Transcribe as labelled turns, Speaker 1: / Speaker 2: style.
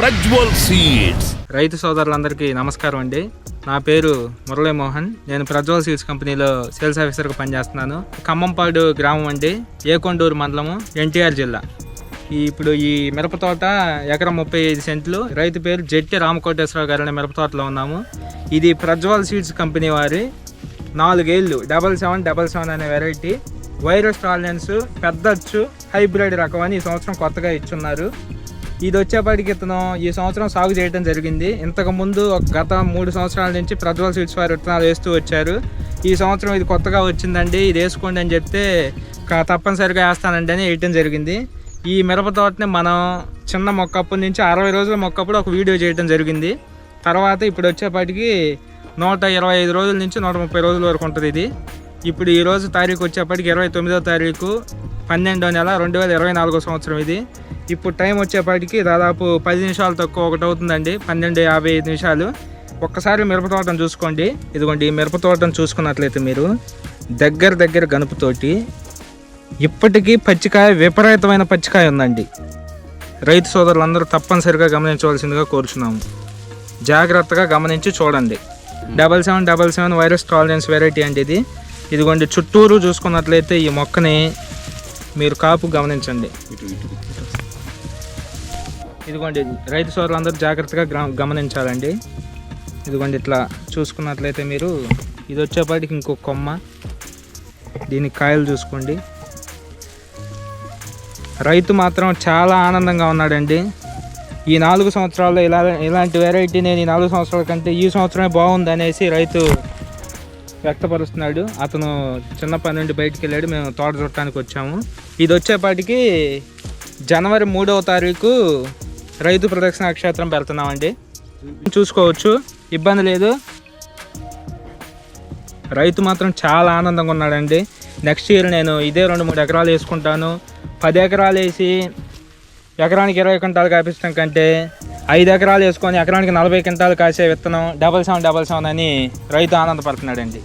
Speaker 1: Prajwal seeds.
Speaker 2: రైతు సోదరులందరికీ నమస్కారం అండి. నా పేరు మురళీ మోహన్ నేను ప్రజ్వల్ సీడ్స్ కంపెనీలో సేల్స్ ఆఫీసర్గా పనిచేస్తున్నాను. ఖమ్మంపాడు గ్రామం అండి. ఏకొండూరు మండలము ఎన్టీఆర్ జిల్లా. ఇప్పుడు ఈ మిరప తోట ఎకరం ముప్పై ఐదు సెంట్లు. రైతు పేరు జట్టి రామకోటేశ్వరరావు గారి మిరప తోటలో ఉన్నాము. ఇది ప్రజ్వల్ సీడ్స్ కంపెనీ వారి నాలుగేళ్ళు. డబల్ సెవెన్ డబల్ సెవెన్ అనే వెరైటీ. వైరస్ టాలరెన్స్ పెద్దచ్చు హైబ్రిడ్ రకం అని ఈ సంవత్సరం కొత్తగా ఇచ్చున్నారు. ఇది వచ్చేప్పటికి ఇతను ఈ సంవత్సరం సాగు చేయడం జరిగింది. ఇంతకు ముందు ఒక గత మూడు సంవత్సరాల నుంచి ప్రజ్వల్ సీడ్స్ వారు విత్తనాలు వేస్తూ వచ్చారు. ఈ సంవత్సరం ఇది కొత్తగా వచ్చిందండి ఇది వేసుకోండి అని చెప్తే తప్పనిసరిగా వేస్తానండి అని వేయటం జరిగింది. ఈ మిరప తోటని మనం చిన్న మొక్కప్పటి నుంచి అరవై రోజుల మొక్కప్పుడు ఒక వీడియో చేయడం జరిగింది. తర్వాత ఇప్పుడు వచ్చేపాటికి నూట ఇరవై ఐదు రోజుల నుంచి నూట ముప్పై రోజుల వరకు ఉంటుంది ఇది. ఇప్పుడు ఈ రోజు తారీఖు వచ్చేప్పటికి ఇరవై తొమ్మిదో తారీఖు పన్నెండో నెల రెండు వేల ఇరవై నాలుగో సంవత్సరం ఇది. ఇప్పుడు టైం వచ్చేపాటికి దాదాపు పది నిమిషాలు తక్కువ ఒకటి అవుతుందండి. పన్నెండు యాభై ఐదు నిమిషాలు. ఒక్కసారి మిరప తోటను చూసుకోండి. ఇదిగోండి ఈ మిరప తోటను చూసుకున్నట్లయితే మీరు దగ్గర దగ్గర గనుపుతోటి ఇప్పటికీ పచ్చికాయ విపరీతమైన పచ్చికాయ ఉందండి. రైతు సోదరులందరూ తప్పనిసరిగా గమనించవలసిందిగా కోరుచున్నాము. జాగ్రత్తగా గమనించి చూడండి. Double seven double seven virus tolerance variety అంటే ఇది. ఇదిగోండి చుట్టూరు చూసుకున్నట్లయితే ఈ మొక్కని మీరు కాపు గమనించండి. ఇదిగోండి రైతు సోదరులందరూ జాగ్రత్తగా గమనించాలండి. ఇదిగోండి ఇట్లా చూసుకున్నట్లయితే మీరు ఇది వచ్చేపాటికి ఇంకో కొమ్మ. దీనికి కాయలు చూసుకోండి. రైతు మాత్రం చాలా ఆనందంగా ఉన్నాడండి. ఈ నాలుగు సంవత్సరాల్లో ఇలా ఇలాంటి వెరైటీ నేను ఈ నాలుగు సంవత్సరాల కంటే ఈ సంవత్సరమే బాగుంది అనేసి రైతు వ్యక్తపరుస్తున్నాడు. అతను చిన్న పని నుండి బయటికి వెళ్ళాడు. మేము తోట చూడటానికి వచ్చాము. ఇది వచ్చేపాటికి జనవరి మూడవ తారీఖు రైతు ప్రదక్షిణ క్షేత్రం వెళ్తున్నామండి చూసుకోవచ్చు. ఇబ్బంది లేదు. రైతు మాత్రం చాలా ఆనందంగా ఉన్నాడండి. నెక్స్ట్ ఇయర్ నేను ఇదే రెండు మూడు ఎకరాలు వేసుకుంటాను. పది ఎకరాలు వేసి ఎకరానికి ఇరవై క్వింటాలు కాపించడం కంటే ఐదు ఎకరాలు వేసుకొని ఎకరానికి నలభై క్వింటాలు కాసే విత్తనం డబల్ సెవెన్ డబల్ సెవెన్ అని రైతు ఆనందపడుతున్నాడండి.